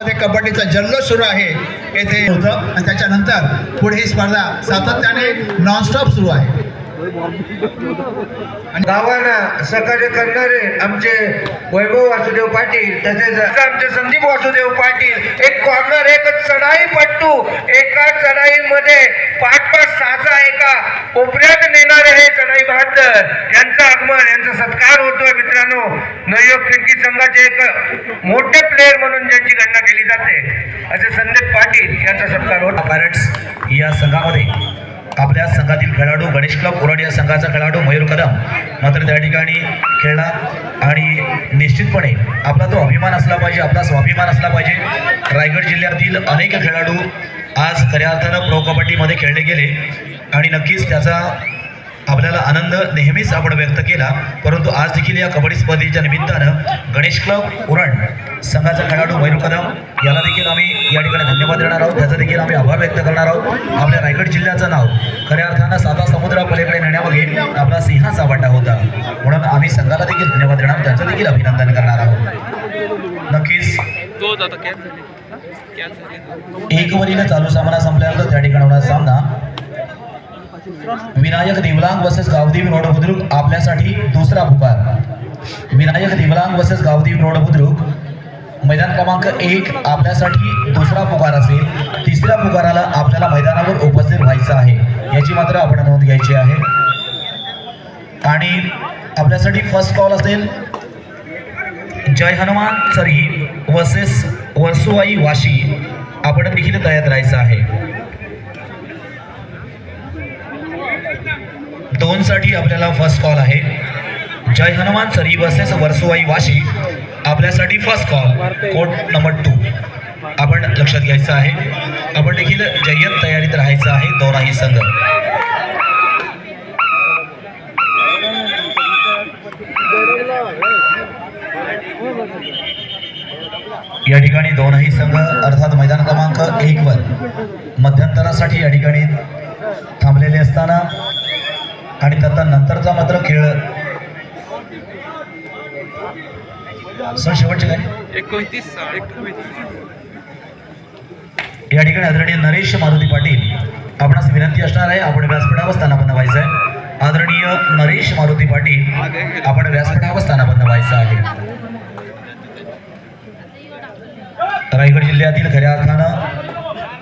कबड्डीचा जल्लोष सुरू आहे. येथे होतं. आणि त्याच्यानंतर पुढे ही स्पर्धा सातत्याने नॉनस्टॉप सुरू आहे. गावाला सहकार्य करणारे आमचे वैभव वासुदेव पाटील तसेच आमचे संदीप वासुदेव पाटील एक कॉर्नर एक चढाई पट्टू एका चढाईमध्ये पाच पाच सहा सहा एका कोपऱ्यात नेणारे हे चढाई बहादर यांचं आगमन यांचा सत्कार होतोय मित्रांनो. नवयोग क्रिकेट संघाचे एक मोठे प्लेअर म्हणून ज्यांची गणना केली जाते. असे संदीप पाटील यांचा सत्कार होता. पायरट्स या संघामध्ये आपल्या संघातील खेळाडू गणेश क्लब कोराड या संघाचा खेळाडू मयूर कदम. मात्र त्या ठिकाणी खेळला आणि निश्चितपणे आपला तो अभिमान असला पाहिजे आपला स्वाभिमान असला पाहिजे. रायगड जिल्ह्यातील अनेक खेळाडू आज खऱ्या अर्थानं प्रो कबड्डीमध्ये खेळले गेले. आणि नक्कीच त्याचा आपल्याला आनंद नेहमीच आपण व्यक्त केला परंतु आज देखील या कबड्डी स्पर्धेच्या निमित्तानं गणेश क्लब उरण संघाचा खेळाडू मयूर कदम याला देखील आम्ही या ठिकाणी धन्यवाद देणार आहोत. त्याचा देखील आम्ही आभार व्यक्त करणार आहोत. आपल्या रायगड जिल्ह्याचं नाव खऱ्या अर्थानं साधा समुद्रापलीकडे नेण्यामागे आपला सिंहाचा वाटा होता. म्हणून आम्ही संघाला देखील धन्यवाद देणार त्याचं देखील अभिनंदन करणार आहोत. नक्कीच एक वरील चालू सामना संपल्यानंतर त्या ठिकाणी होणारा सामना विनायक देवलांग बसेस गावदेवी रोड बुद्रुक आपल्यासाठी दुसरा पुकार. विनायक देवलांग बसेस गावदेवी रोड बुद्रुक मैदान क्रमांक एक आपल्यासाठी दुसरा पुकार असेल. तिसऱ्या पुकाराला आपल्याला मैदानावर उपस्थित व्हायचं आहे. याची मात्र आपण नोंद घ्यायची आहे. आणि आपल्यासाठी फर्स्ट कॉल असेल. जय हनुमान सरी वसेस वर्सुवाई वाशी. आपण देखील तयार राहायचं आहे. दोन साठी आपल्याला फर्स्ट कॉल आहे. जय हनुमान चरी बसेस वर्सुवाई वाशी. आपल्यासाठी first call court number two आपण लक्षात घ्यायचं आहे. आपण देखील जय्यत तयारीत राहायचं आहे दोनही संघ. या ठिकाणी दोनही संघ अर्थात मैदान क्रमांक एक वर. मध्यंतरासाठी या ठिकाणी थांबलेले असताना आणि त्याचा नंतरचा मात्र खेळ. सर शेवटचे काय? एकोणतीस एकोणतीस या ठिकाणी आदरणीय नरेश मारुती पाटील आपणास विनंती असणार आहे आपण व्यासपीठावर स्थानापन्न व्हायचं आहे. आदरणीय नरेश मारुती पाटील आपण व्यासपीठावर स्थानापन्न व्हायचं आहे. रायगड जिल्ह्यातील खऱ्या अर्थानं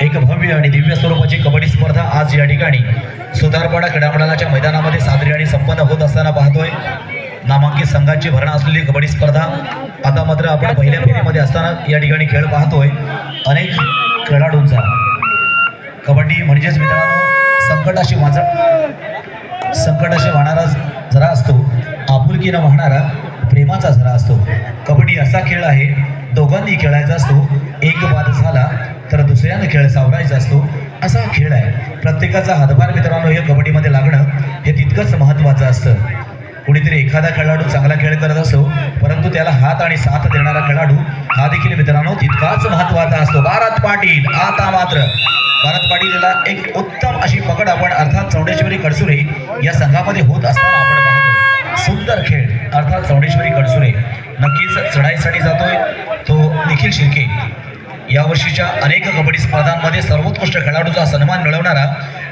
एक भव्य आणि दिव्य स्वरूपाची कबड्डी स्पर्धा आज या ठिकाणी सुधारपणा क्रीडामंडळाच्या मैदानामध्ये साजरी आणि संपन्न होत असताना पाहतोय. नामांकित संघांची भरणा असलेली कबड्डी स्पर्धा आता मात्र आपण पहिल्या फेरीमध्ये असताना या ठिकाणी खेळ पाहतोय. अनेक खेळाडूंचा. कबड्डी म्हणजेच मित्रांनो संकटाशी माझा संकटाशी वाहणारा झरा असतो. आपुलकीनं वाहणारा प्रेमाचा झरा असतो. कबड्डी असा खेळ आहे दोघांनी खेळायचा असतो. एक बाद झाला तर दुसऱ्यानं खेळ सावरायचा असतो असा खेळ आहे. प्रत्येकाचा हातभार मित्रांनो हे कबड्डीमध्ये लागणं हे तितकंच महत्त्वाचं असतं. कुणीतरी एखादा खेळाडू चांगला खेळ करत असो परंतु त्याला हात आणि साथ देणारा खेळाडू हा देखील मित्रांनो तितकाच महत्त्वाचा असतो. भारत पाटील आता मात्र. भारत पाटीलला एक उत्तम अशी पकड आपण अर्थात चौंडेश्वरी कडसुरे या संघामध्ये होत असताना आपण पाहतो. सुंदर खेळ अर्थात चौंडेश्वरी कडसुरे. नक्कीच चढाईसाठी जातोय तो निखिल शिर्के. यावर्षीच्या अनेक कबड्डी स्पर्धांमध्ये सर्वोत्कृष्ट खेळाडूचा सन्मान मिळवणारा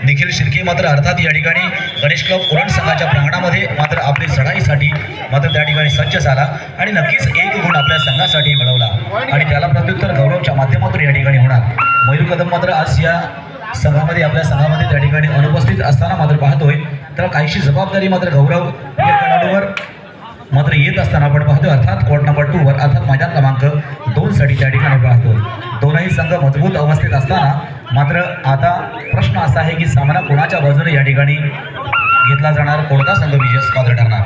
निखिल शिर्के मात्र अर्थात या ठिकाणी गणेश क्लब उरण संघाच्या प्रांगणामध्ये मात्र आपली चढाईसाठी मात्र त्या ठिकाणी सज्ज झाला आणि नक्कीच एक गुण आपल्या संघासाठी मिळवला. आणि त्याला प्रत्युत्तर गौरवच्या माध्यमातून या ठिकाणी होणार. मयूर कदम मात्र आज या संघामध्ये आपल्या संघामध्ये त्या ठिकाणी अनुपस्थित असताना मात्र पाहतोय. तर काहीशी जबाबदारी मात्र गौरव या खेळाडूवर मात्र येत असताना आपण पाहतो अर्थात कोर्ट नंबर टू वर अर्थात मैदान क्रमांक दोन साठी त्या ठिकाणी पाहतो दोनही संघ मजबूत अवस्थेत असताना मात्र आता प्रश्न असा आहे की सामना कोणाच्या बाजूने या ठिकाणी घेतला जाणार? कोणता संघ विजय पात्र ठरणार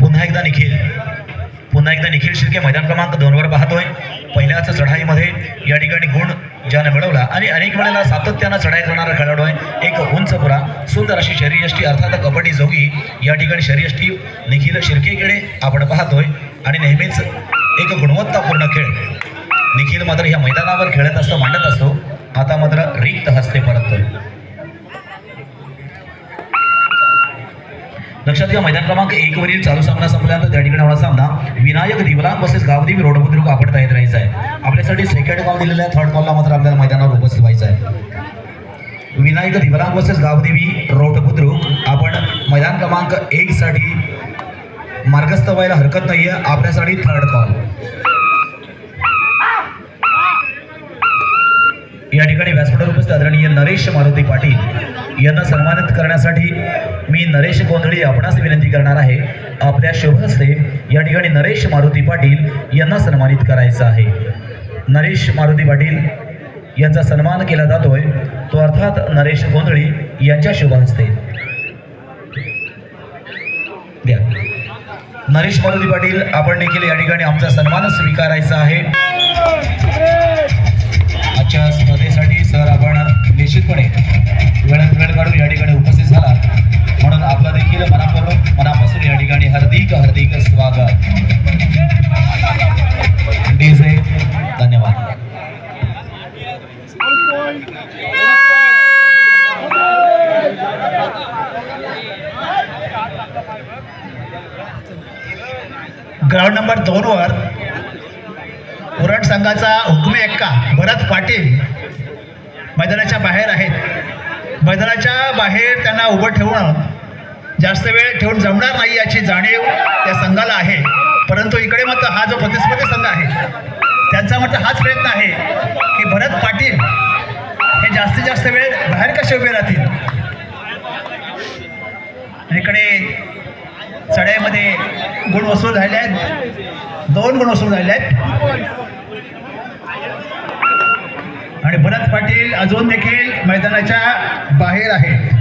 पुन्हा एकदा निखिल. पुन्हा एकदा निखिल शिर्के मैदान क्रमांक दोनवर पाहतोय. पहिल्याच चढाईमध्ये या ठिकाणी गुण ज्यानं मिळवला आणि अनेक वेळेला सातत्यानं चढाई करणारा खेळाडू आहे. एक उंच पुरा सुंदर अशी शरीरयष्टी अर्थात कबड्डी जोगी या ठिकाणी शरीरयष्टी निखिल शिर्केकडे आपण पाहतोय. आणि नेहमीच एक गुणवत्तापूर्ण खेळ. निखिल मात्र ह्या मैदानावर खेळत असतो मांडत असतो. आता मात्र रिक्त हस्ते परततोय. लक्षात घ्या मैदान क्रमांक एक वरील चालू सामना संपल्यानंतर त्या ठिकाणी होणार सामना विनायक दिवलांग बसेस गावदेवी रोड बुद्रुक आपण तयार राहायचा आहे आपल्यासाठी सेकंड कॉल दिलेला आहे थर्ड कॉलला मात्र आपल्याला मैदानावर उपस्थित व्हायचं आहे. विनायक दिवलांग बसेस गावदेवी रोड बुद्रुक आपण मैदान क्रमांक एक साठी मार्गस्थ व्हायला हरकत नाहीये आपल्यासाठी थर्ड कॉल या ठिकाणी व्यासपीठावर उपस्थित आदरणीय नरेश मारुती पाटील. यांना सन्मानित करण्यासाठी मी नरेश गोंधळी आपणास विनंती करणार आहे. आपल्या शुभहस्ते या ठिकाणी नरेश मारुती पाटील यांना सन्मानित करायचं आहे. नरेश मारुती पाटील यांचा सन्मान केला जातोय. तो अर्थात नरेश गोंधळी यांच्या शुभहस्ते द्या. नरेश मारुती पाटील आपण देखील या ठिकाणी आमचा सन्मान स्वीकारायचा आहे. आजच्या स्पर्धेसाठी सर आपण निश्चितपणे वेळात वेळ काढून या ठिकाणी उपस्थित झाला म्हणून आपला देखील मनापूर्वक मनापासून या ठिकाणी हार्दिक हार्दिक स्वागत. डीजे धन्यवाद. ग्राउंड नंबर दोनवर पुरण संघाचा हुकमे एक्का भरत पाटील. मैदानाच्या बाहेर आहेत. मैदानाच्या बाहेर त्यांना उभं ठेवणं जास्त वेळ ठेवून जमणार नाही याची जाणीव त्या संघाला आहे. परंतु इकडे मात्र हा जो प्रतिस्पर्धी संघ आहे त्यांचा मात्र हाच प्रयत्न आहे की भरत पाटील हे जास्तीत जास्त वेळ बाहेर कसे उभे राहतील? इकडे चढाईमध्ये गुण वसूल झाले आहेत. दोन गुण वसूल झाले आहेत. आणि भरत पाटील अजून देखील मैदानाच्या बाहेर आहेत.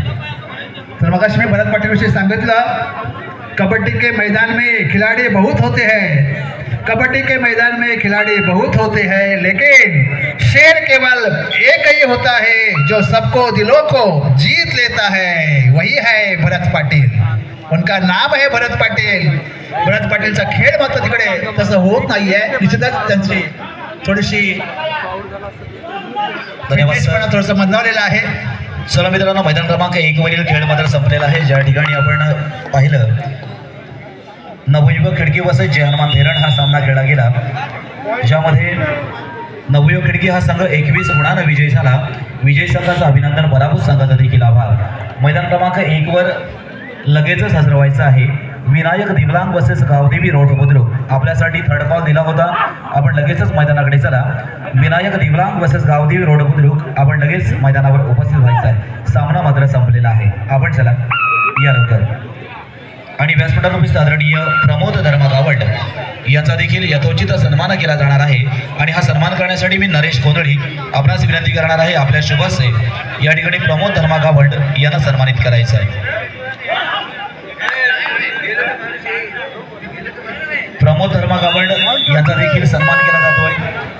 तर मग मी भरत पाटीलविषयी सांगितलं कबड्डी के मैदान में खिलाड़ी बहुत होते हैं. कबड्डी के मैदान में खिलाड़ी बहुत होते हैं लेकिन शेर केवल एक ही होता है जो सबको दिलों को जीत लेता है। वही है भरत पाटील। उनका नाम आहे भरत पाटील। भरत पाटीलचा खेळ मात्र तिकडे तसं होत नाहीये. निश्चितच त्यांची थोडीशी धन्यवाद सर थोडंसं मंदावलेलं आहे. चला मित्रांनो मैदान क्रमांक एक वरील खेळ मात्र संपलेला आहे. ज्या ठिकाणी आपण पाहिलं नवयुवक खिडकी वसत जय हनुमान धेरण हा सामना खेळला गेला. ज्यामध्ये नवयुवक खिडकी हा संघ एकवीस गुणानं विजयी झाला. विजय संघाचं अभिनंदन पराभूत संघाचा देखील आभार. मैदान क्रमांक एक वर लगेचच हजर व्हायचं आहे. विनायक दिवलांग वर्सेस गावदेवी रोड बुद्रुक आपल्यासाठी थर्ड कॉल दिला होता. आपण लगेचच मैदानाकडे चला. विनायक दिवलांग वर्सेस गावदेवी रोड बुद्रुक आपण लगेच मैदानावर उपस्थित व्हायचं आहे. सामना मात्र संपलेला आहे. आपण चला. या लवकर. आणि व्यासपीठावर साधारणीय आदरणीय प्रमोद धर्मा गावड यांचा देखील यथोचित सन्मान केला जाणार आहे. आणि हा सन्मान करण्यासाठी मी नरेश कोंदळी आपणास विनंती करणार आहे. आपल्या शुभासे या ठिकाणी प्रमोद धर्मा गावड यांना सन्मानित करायचं आहे. प्रमोद धर्मागावड यांचा देखील सन्मान केला जातोय.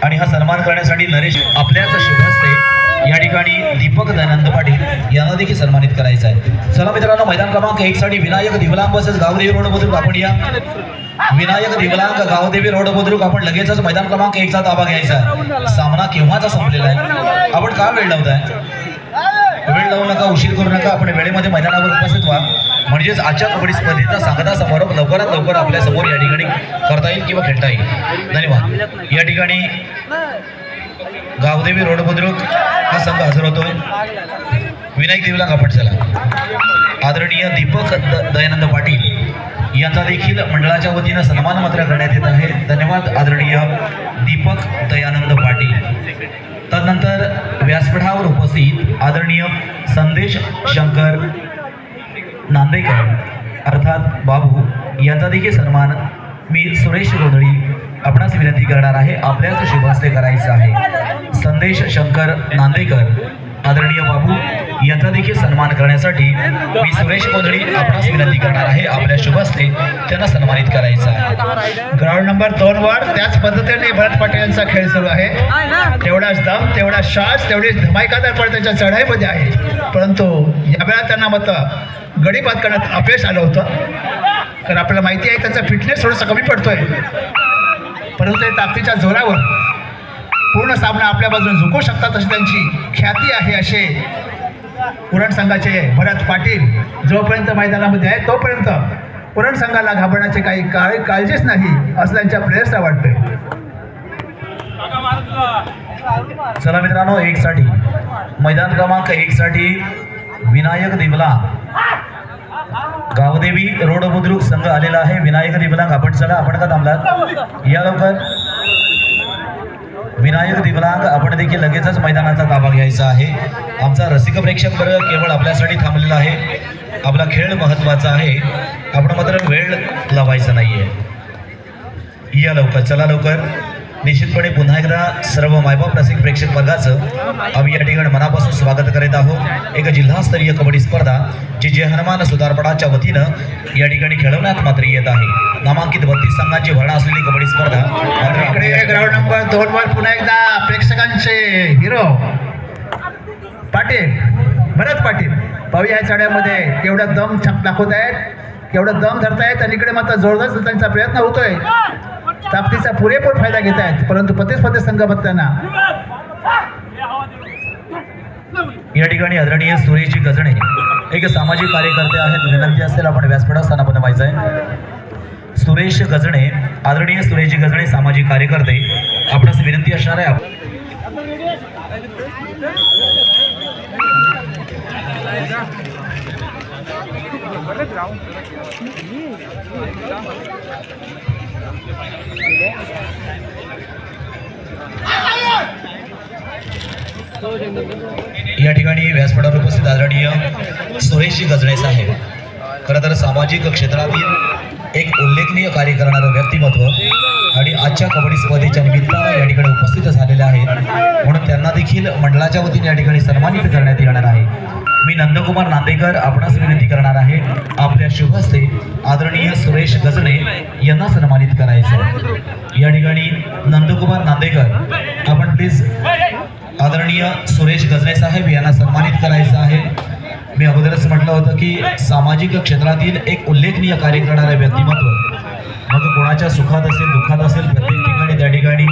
आणि हा सन्मान करण्यासाठी नरेश आपल्याच शुभहस्ते या ठिकाणी दीपक दयानंद पाटील यांना देखील सन्मानित करायचं आहे. चला मित्रांनो मैदान क्रमांक एक साठी विनायक दिवलांग बसेस गावदेवी रोड बुद्रुक आपण या. विनायक दिवलांग गावदेवी रोड बुद्रुक आपण लगेचच मैदान क्रमांक एकचा ताबा घ्यायचा आहे. सामना केव्हाचा संपलेला आहे? आपण का वेळ लावताय? वेळ लावू नका उशीर करू नका. आपण वेळेमध्ये मैदानावर उपस्थित व्हा. म्हणजेच आजच्या कबड्डी स्पर्धेचा सांगता समारोप लवकरात लवकर आपल्यासमोर या ठिकाणी करता येईल किंवा खेळता येईल. धन्यवाद. या ठिकाणी गावदेवी रोड बुद्रुक हा संघ हजर होतोय विनायक देवीला कापट चला. आदरणीय दीपक द- दयानंद पाटील यांचा देखील मंडळाच्या वतीनं सन्मान मात्र करण्यात येत आहे. धन्यवाद आदरणीय दीपक दयानंद पाटील. तदनंतर व्यासपीठावर उपस्थित आदरणीय संदेश शंकर नांदेकर अर्थात बाबू यांचा देखील सन्मान मी सुरेश गोधळी आपणास विनंती करणार आहे आपल्याच शुभ हस्ते करायचं आहे. संदेश शंकर नांदेकर आदरणीय बाबू यांचा देखील सन्मान करण्यासाठी मी सुरेश गोंधळी आपणास विनंती करणार आहे आपल्या शुभ हस्ते त्यांना सन्मानित करायचं आहे. ग्राउंड नंबर दोन वर त्याच पद्धतीने भरत पाटील यांचा खेळ सुरू आहे. तेवढाच दम तेवढा श्वास तेवढी धमायकादार पण त्यांच्या चढाईमध्ये आहे. परंतु यावेळा त्यांना मात्र गडीपात करण्यात अपयश आलं होतं. कारण आपल्याला माहिती आहे त्यांचा फिटनेस थोडासा कमी पडतोय. परंतु ते ताकदीच्या जोरावर पूर्ण सामना आपल्या बाजून झुकू शकतात अशी त्यांची ख्याती आहे असे पुरण संघाचे भरत पाटील जोपर्यंत मैदानामध्ये आहे तोपर्यंत पुरण संघाला घाबरण्याची काही काळ काळजीच नाही असं त्यांच्या प्लेयर्सला वाटतंय. चला मित्रांनो एक साठी मैदान क्रमांक एक साठी विनायक दिबला. गावदेवी रोड बुद्रुक संघ आलेला आहे. विनायक दिबलांग आपण चला आपण का थांबलात? या लवकर. विनायक दिबलांग आपण देखील लगेचच मैदानाचा ताबा घ्यायचा आहे. आमचा रसिक प्रेक्षक वर्ग केवळ आपल्यासाठी थांबलेला आहे. आपला खेळ महत्त्वाचा आहे. आपण मात्र वेळ लावायचा नाहीये. या लवकर चला लवकर. निश्चितपणे पुन्हा एकदा सर्व मायबाप रसिक प्रेक्षक वर्गाचं आम्ही या ठिकाणी मनापासून स्वागत करीत आहोत. एक जिल्हास्तरीय कबड्डी स्पर्धा जी जय हनुमान सुधारपडाच्या वतीनं या ठिकाणी खेळवण्यात मात्र येत आहे. नामांकित बत्तीस संघांची भरणा असलेली कबड्डी स्पर्धा. मात्र इकडे ग्राउंड नंबर दोन वर पुन्हा एकदा प्रेक्षकांचे हिरो पाटील भरत पाटील. पाहूया या चढ्यामध्ये केवढा दम छाप दाखवत आहेत केवढा दम धरतायत आणि इकडे मात्र जोरदार त्यांचा प्रयत्न होतोय. ताकदीचा पुरेपूर फायदा घेत आहेत परंतु प्रतिस्पर्धी संघ बघताना या ठिकाणी आदरणीय सुरेशजी गजणे एक सामाजिक कार्यकर्ते आहेत विनंती असेल आपण व्यासपीठास्थाना बनवायचं आहे. सुरेश गजणे आदरणीय सुरेशजी गजणे सामाजिक कार्यकर्ते आपणास विनंती असणार आहे. आपण या ठिकाणी व्यासपीठावर उपस्थित आदरणीय सुरेश गजणे साहेब. खरं तर सामाजिक क्षेत्रातील एक उल्लेखनीय कार्य करणारं व्यक्तिमत्व आणि आजच्या कबड्डी स्पर्धेच्या निमित्तानं या ठिकाणी उपस्थित झालेले आहेत. म्हणून त्यांना देखील मंडळाच्या वतीने या ठिकाणी सन्मानित करण्यात येणार आहे. मी नंदकुमार नांदेकर आपणास विनंती करणार आहे. आपल्या शुभ हस्ते आदरणीय सुरेश गजणे यांना सन्मानित करायचं. या ठिकाणी नंदकुमार नांदेकर आपण प्लीज आदरणीय सुरेश गजने साहेब यांना सन्मानित करायचं आहे. मी अगोदरच म्हटलं होतं की सामाजिक क्षेत्रातील एक उल्लेखनीय कार्य करणारे व्यक्तिमत्व मग कोणाच्या सुखात असेल दुःखात असेल प्रत्येक ठिकाणी त्या ठिकाणी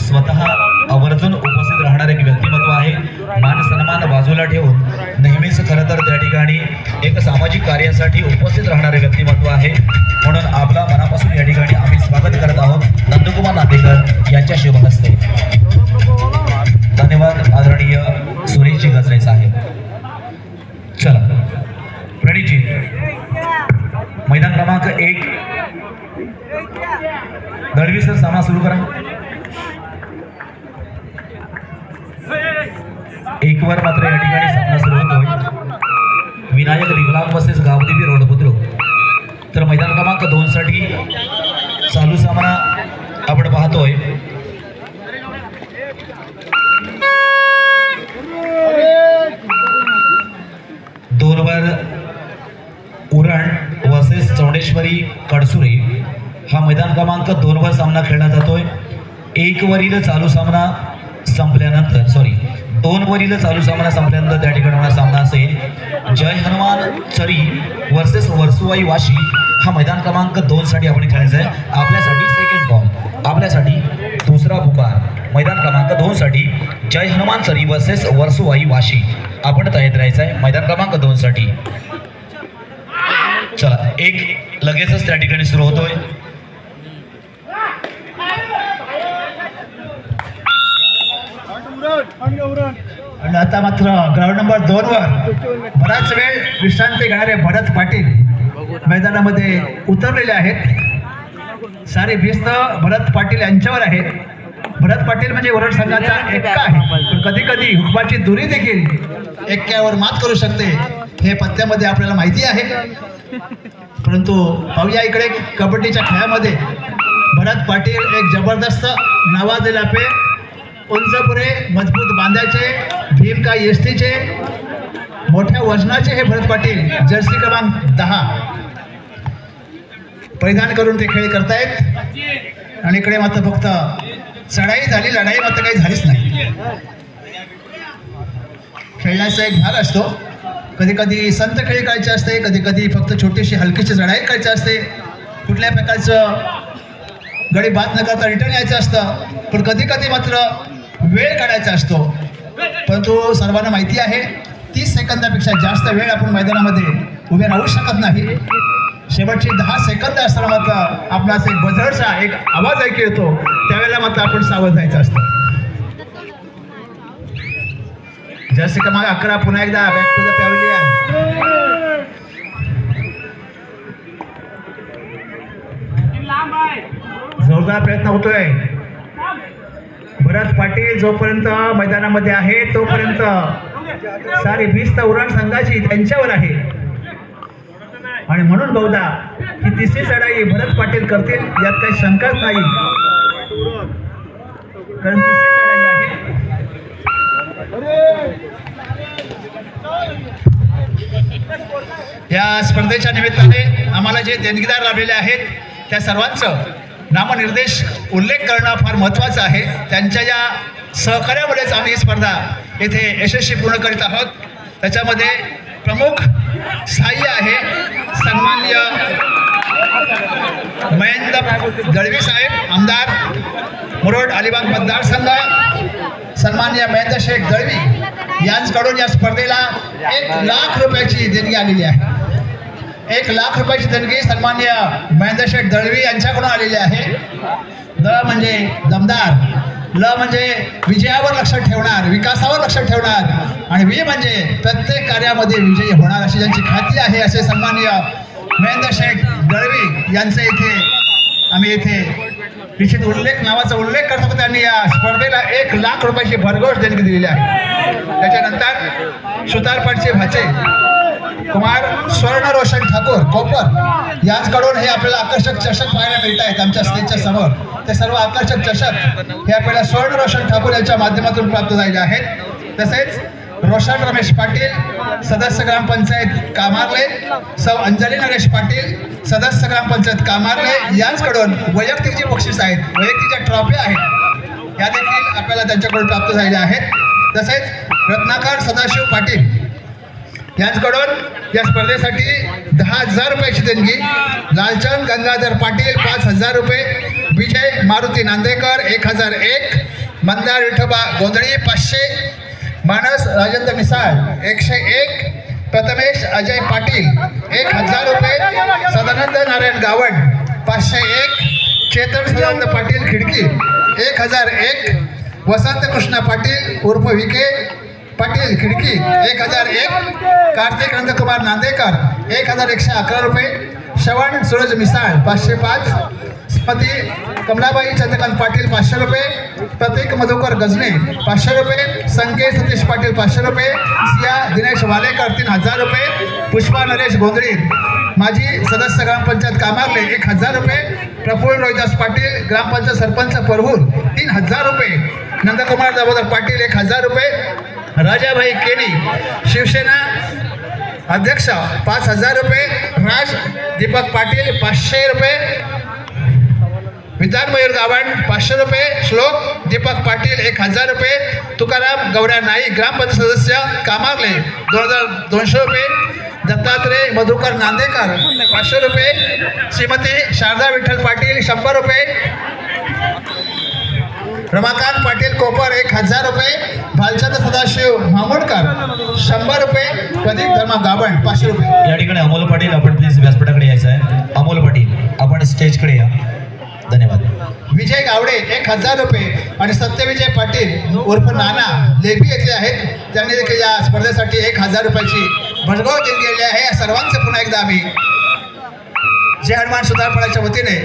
स्वतः आवर्जून उपस्थित राहणारे एक व्यक्तिमत्व आहे. मान सन्मान बाजूला ठेवून नेहमी खरं तर त्या ठिकाणी एक सामाजिक कार्यासाठी उपस्थित राहणारे व्यक्तिमत्व आहे. म्हणून आपला मनापासून या ठिकाणी आम्ही स्वागत करत आहोत. नंदकुमार नातेकर यांच्या शुभ हस्ते धन्यवाद आदरणीय सुरेशजी गजरे साहेब. चला. प्रणीतजी मैदान क्रमांक एक. दळवी सर सामना सुरू करा. एक वर मात्र या ठिकाणी सामना सुरू होतोय. विनायक दिगलाम बसेस गावदेवी रोड बुद्रुक. तर मैदान क्रमांक दोन साठी चालू सामना आपण पाहतोय. दोन वर उरण वसेस चौंडेश्वरी कडसुरी. हा मैदान क्रमांक दोन वर सामना खेळला जातोय. एक वरील चालू सामना संपल्यानंतर सॉरी दोन वरील चालू सामना संपल्यानंतर त्या ठिकाणी होणार सामना असेल. जय हनुमान चरी वर्सेस वर्सुवाई वाशी. हा मैदान क्रमांक दोन साठी आपण खेळायचा आहे आपल्यासाठी सेकंड बॉल आपल्यासाठी दुसरा भुकार मैदान क्रमांक दोन साठी जय हनुमान चरी वर्सेस वर्सुवाई वाशी. आपण तयार राहायचं आहे मैदान क्रमांक दोन साठी. चला एक लगेचच त्या ठिकाणी सुरू होतोय. आणि आता मात्र ग्राउंड नंबर दोन वर बराच वेळ विश्रांती घेणारे भरत पाटील मैदानामध्ये उतरलेले आहेत. सारी भिस्त भरत पाटील यांच्यावर आहे. भरत पाटील म्हणजे वरण संघाचा एक्का आहे. पण कधी कधी हुकमाची दुरी देखील एक्क्यावर मात करू शकते. हे पत्त्यामध्ये आपल्याला माहिती आहे. परंतु पाहूया इकडे कबड्डीच्या खेळामध्ये. भरत पाटील एक जबरदस्त नावाजलेला पे उंचपुरे मजबूत बांधायचे भीम का एसटीचे मोठ्या वजनाचे हे भरत पाटील जर्सी क्रमांक दहा. परिधान करून ते खेळ करतायत. आणि इकडे मात्र फक्त चढाई झाली लढाई मात्र काही झालीच नाही. खेळण्याचा एक भाग असतो. कधी कधी संत खेळी करायचे असते कधी कधी फक्त छोटीशी हलकीची लढाई करायची असते. कुठल्या प्रकारचं गडी बात न करता रिटर्न यायचं असतं. पण कधी कधी मात्र वेळ काढायचा असतो. परंतु सर्वांना माहिती आहे तीस सेकंदापेक्षा जास्त वेळ आपण मैदानामध्ये उभे राहू शकत नाही. शेवटचे दहा सेकंद असताना मात्र आपला एक बजरचा एक आवाज ऐकू येतो. त्यावेळेला मात्र आपण सावध जायचं असतं. का मग अकरा पुन्हा एकदा बॅक टू द पॅव्हलियन जोरदार प्रयत्न होतोय. भरत पाटील जोपर्यंत मैदानामध्ये आहे तोपर्यंत सारी भिस्त उरण संघाची त्यांच्यावर आहे. आणि म्हणून बहुधा ही तिसरी चढाई भरत पाटील करतील यात काही शंकाच नाही. कारण तिसरी चढाई आहे. या स्पर्धेच्या निमित्ताने आम्हाला जे देणगीदार लाभलेले आहेत त्या सर्वांचं नामनिर्देश उल्लेख करणं फार महत्त्वाचं आहे. त्यांच्या या सहकार्यामुळेच आम्ही ही स्पर्धा येथे यशस्वी पूर्ण करीत आहोत. त्याच्यामध्ये प्रमुख सहाय्य आहे सन्मान्य महेंद्र दळवी साहेब आमदार मुरोड अलिबाग मतदारसंघ सन्मान्य महेंद्र शेख दळवी यांच्याकडून या स्पर्धेला एक लाख रुपयाची देणगी आलेली आहे. एक लाख रुपयाची देणगी सन्मान्य महेंद्र शेठ दळवी यांच्याकडून आलेली आहे. द म्हणजे दमदार ल म्हणजे विजयावर लक्ष ठेवणार विकासावर लक्ष ठेवणार आणि वि म्हणजे प्रत्येक कार्यामध्ये विजयी होणार अशी ज्यांची खात्री आहे असे सन्मान्य महेंद्र शेठ दळवी यांचे इथे आम्ही इथे निश्चित उल्लेख नावाचा उल्लेख करतो त्यांनी या स्पर्धेला एक लाख रुपयाची भरघोष देणगी दिलेली आहे. त्याच्यानंतर सुतारपाटचे भाचे कुमार स्वर्ण रोशन ठाकूर कोपर. यांचकडून हे आपल्याला आकर्षक चषक पाहायला मिळत आहेत आमच्या स्टेजच्या समोर. ते सर्व आकर्षक चषक हे आपल्याला स्वर्ण रोशन ठाकूर यांच्या माध्यमातून प्राप्त झाले आहेत. तसेच रोशन रमेश पाटील सदस्य ग्रामपंचायत कामारले सौ अंजली नरेश पाटील सदस्य ग्रामपंचायत कामारले यांचकडून वैयक्तिक जी बक्षीस आहेत वैयक्तिक ज्या ट्रॉफी आहेत या देखील आपल्याला त्यांच्याकडून प्राप्त झालेल्या आहेत. तसेच रत्नाकर सदाशिव पाटील यांच्याकडून या स्पर्धेसाठी दहा हजार रुपयाची देणगी. लालचंद गंगाधर पाटील पाच हजार रुपये. विजय मारुती नांदेकर एक हजार एक. मंदार विठोबा गोंधळी पाचशे. मानस राजेंद्र मिसाळ एकशे एक. प्रथमेश अजय पाटील एक हजार रुपये. सदानंद नारायण गावड पाचशे एक. चेतन सदानंद पाटील खिडकी एक हजार एक. वसंत कृष्ण पाटील उर्फ विके पाटील खिडकी एक हजार एक कार्तिक नंदकुमार नांदेकर एक हजार एकशे अकरा रुपये श्रवण सूरज मिसाळ पाचशे पाच स्मती कमलाबाई चंद्रकांत पाटील पाचशे रुपये प्रतीक मधुकर गजने पाचशे रुपये संकेत सतीश पाटील पाचशे रुपये सिया दिनेश वालेकर तीन हजार रुपये पुष्पा नरेश गोंधळी माजी सदस्य ग्रामपंचायत कामारले एक हजार रुपये प्रफुल्ल रोहिदास पाटील ग्रामपंचायत सरपंच परहूर तीन हजार रुपये नंदकुमार दामोदर पाटील एक हजार रुपये राजाभाई केणी शिवसेना अध्यक्ष पाच हजार रुपये राज दीपक पाटील पाचशे रुपये विधान मयूर गावण पाचशे रुपये श्लोक दीपक पाटील एक हजार रुपये तुकाराम गौऱ्या नाईक ग्रामपंचायत सदस्य कामारले दोन हजार दोनशे रुपये दत्तात्रय मधुकर नांदेकर पाचशे रुपये श्रीमती शारदा विठ्ठल पाटील शंभर रुपये रमाकांत पाटील कोपर एक हजार रुपये. भालचंद सदाशिव मामुडकर शंभर रुपये. प्रदीप धर्मा गावण पाचशे रुपये. या ठिकाणी अमोल पाटील आपण प्लीज व्यासपीठाकडे यायचं आहे अमोल पाटील आपण स्टेजकडे या. धन्यवाद. विजय गावडे एक हजार रुपये. आणि सत्यविजय पाटील उर्फ नाना लेबी येथले आहेत. त्यांनी देखील या स्पर्धेसाठी एक हजार रुपयाची भरघोस देणगी दिली आहे. या सर्वांचं पुन्हा एकदा आम्ही जय हनुमान सुधारपणाच्या वतीने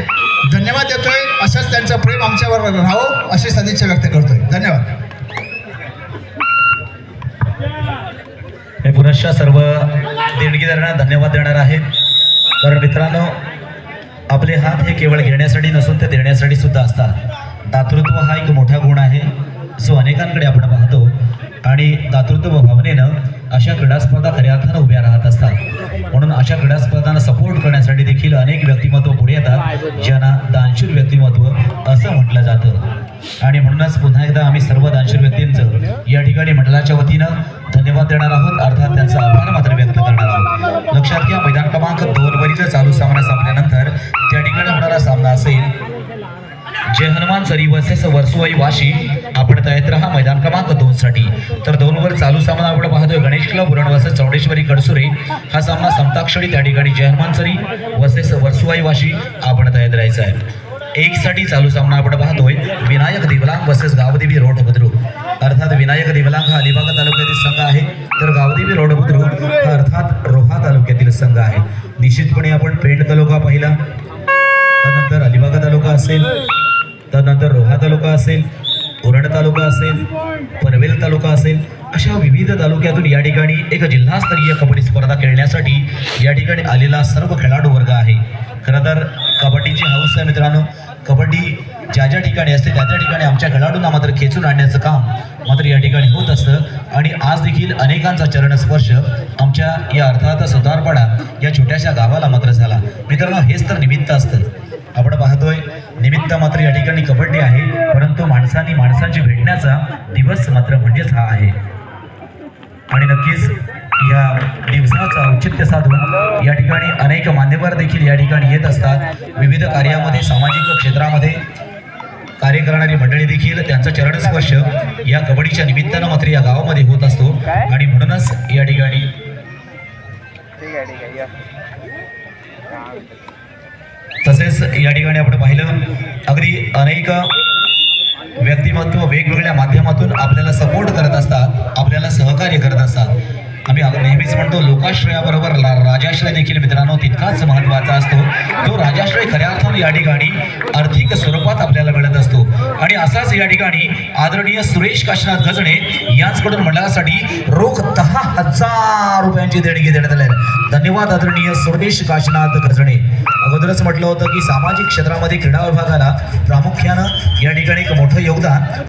धन्यवाद देतोय. असंच त्यांचं प्रेम आमच्यावर राहावं अशी सदिच्छा व्यक्त करतोय. धन्यवाद. मी पुनश्च सर्व देणगीदारांना धन्यवाद देणार आहेत कारण मित्रांनो आपले हात हे केवळ घेण्यासाठी नसून ते देण्यासाठी सुद्धा असतात. दातृत्व हा एक मोठा गुण आहे जो अनेकांकडे आपण पाहतो. आणि दातृत्व भावनेनं अशा क्रीडा स्पर्धा खऱ्या अर्थानं उभ्या राहत असतात. म्हणून अशा क्रीडा स्पर्धांना सपोर्ट करण्यासाठी देखील अनेक व्यक्तिमत्व पुढे येतात ज्यांना दानशूर व्यक्तिमत्व असं म्हटलं जातं. आणि म्हणूनच पुन्हा एकदा आम्ही सर्व दानशूर व्यक्तींचं या ठिकाणी मंडळाच्या वतीनं धन्यवाद देणार आहोत. अर्थात त्यांचा आभार मात्र व्यक्त करणार आहोत. लक्षात घ्या मैदान क्रमांक दोन वरील चालू सामना संपल्यानंतर त्या ठिकाणी होणारा सामना असेल जय हनुमान सरी वर्सेस वर्सुवाई वाशी. आपण तयार राहा मैदान क्रमांक दोन साठी. तर दोन वर चालू सामना आपण पाहतोय गणेश क्लब उरण चौडेश्वरी कडसुरे हा सामना समताक्षरी त्या ठिकाणी जय हनुमान सरी वर्सेस वर्सुवाई वाशी आपण तयार राहायचं आहे. एक साठी चालू सामना आपण पाहतोय विनायक दिवलांग वसेस गावदेवी रोड बुद्रुक. अर्थात विनायक दिवलांग हा अलिबाग तालुक्यातील संघ आहे. तर गावदेवी रोड बुद्रुक हा अर्थात रोहा तालुक्यातील संघ आहे. निश्चितपणे आपण पेठ तालुका पाहिला. त्यानंतर अलिबाग तालुका असेल. त्यानंतर रोहा तालुका असेल. उरण तालुका असेल पनवेल तालुका असेल अशा विविध तालुक्यातून या ठिकाणी एक जिल्हास्तरीय कबड्डी स्पर्धा खेळण्यासाठी या ठिकाणी आलेला सर्व खेळाडू वर्ग आहे. खरं तर कबड्डीची हौस आहे मित्रांनो. कबड्डी ज्या ज्या ठिकाणी असते त्या त्या ठिकाणी आमच्या खेळाडूंना मात्र खेचून आणण्याचं काम मात्र या ठिकाणी होत असतं. आणि आज देखील अनेकांचा चरणस्पर्श आमच्या या अर्थात सुधारपाडा या छोट्याशा गावाला मात्र झाला. मित्रांनो हेच तर निमित्त असतं. आपण पाहतोय निमित्त मात्र या ठिकाणी कबड्डी आहे परंतु माणसांनी माणसांची भेटण्याचा दिवस मात्र म्हणजेच हा आहे. आणि नक्कीच या दिवसाचा औचित्य साधून या ठिकाणी अनेक मान्यवर देखील या ठिकाणी येत असतात. विविध कार्यामध्ये सामाजिक क्षेत्रामध्ये कार्य करणारी मंडळी देखील त्यांचा चरणस्पर्श या कबड्डीच्या निमित्तानं मात्र या गावामध्ये होत असतो. आणि म्हणूनच या ठिकाणी तसेच या ठिकाणी आपण पाहिलं अगदी अनेक व्यक्तिमत्व वेगवेगळ्या माध्यमातून आपल्याला सपोर्ट करत असतात आपल्याला सहकार्य करत असतात. आम्ही नेहमीच म्हणतो लोकाश्रयाबरोबर राजाश्रय देखील मित्रांनो तितकाच महत्त्वाचा असतो. तो राजाश्रय खऱ्या अर्थानं या ठिकाणी आर्थिक स्वरूपात आपल्याला मिळत असतो. आणि असाच या ठिकाणी आदरणीय सुरेश काशीनाथ गजणे यांचकडून मंडळासाठी रोख दहा हजार रुपयांची देणगी देण्यात आली धन्यवाद आदरणीय सुरेश काशीनाथ गजणे. अगोदरच म्हटलं होतं की सामाजिक क्षेत्रामध्ये क्रीडा विभागाला प्रामुख्यानं या ठिकाणी एक मोठं योगदान